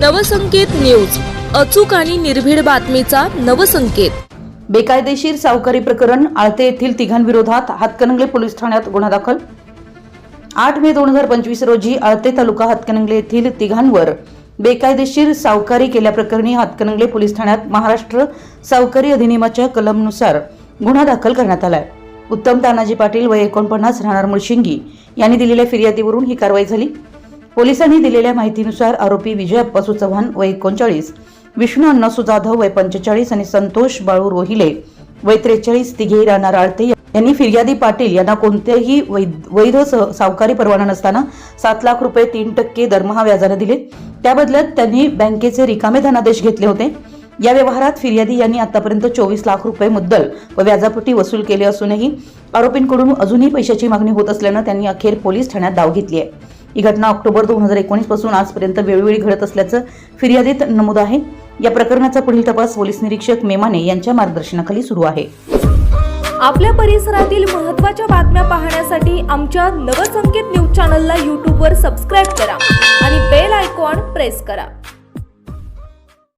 Navsanket news. अचूक आणि निर्भीड बातमीचा नवसंकेत. बेकायदेशीर सावकारी प्रकरण आळते येथील तिघांविरोधात हातकणंगले पोलीस ठाण्यात गुन्हा दाखल. आठ मे दोन हजार पंचवीस रोजी आळते तालुका हातकणंगले येथील तिघांवर बेकायदेशीर सावकारी केल्याप्रकरणी हातकणंगले पोलीस ठाण्यात महाराष्ट्र सावकारी अधिनियमाच्या कलमनुसार गुन्हा दाखल करण्यात आलाय. उत्तम तानाजी पाटील व एकोणपन्नास राहणार मुळशिंगी यांनी दिलेल्या फिर्यादीवरून ही कारवाई झाली. पोलिसांनी दिलेल्या माहितीनुसार आरोपी विजय अप्पासू चव्हाण वय एकोणचाळीस विष्णू अण्णासू जाधव वय पंचेचाळीस आणि संतोष बाळू रोहिले वय त्रेचाळीस तिघे राणा राळते यांनी फिर्यादी पाटील यांना कोणत्याही वैध सावकारी परवाना नसताना सात लाख रुपये तीन टक्के दरमहा व्याजाने दिले. त्या बदल्यात त्यांनी बँकेचे रिकामे धनादेश घेतले होते. या व्यवहारात फिर्यादी यांनी आतापर्यंत चोवीस लाख रुपये मुद्दल व व्याजापोटी वसूल केले असूनही आरोपींकडून अजूनही पैशाची मागणी होत असल्यानं त्यांनी अखेर पोलीस ठाण्यात धाव घेतली आहे. ही घटना ऑक्टोबर दोन हजार एकोणीसपासून आजपर्यंत वेळोवेळी घडत असल्याचं फिर्यादीत नमूद आहे. या प्रकरणाचा पुढील तपास पोलीस निरीक्षक मेमाने यांच्या मार्गदर्शनाखाली सुरू आहे. आपल्या परिसरातील महत्त्वाच्या बातम्या पाहण्यासाठी आमच्या नवसंकेत न्यूज चॅनलला यूट्यूबवर सबस्क्राईब करा आणि बेल आयकॉन प्रेस करा.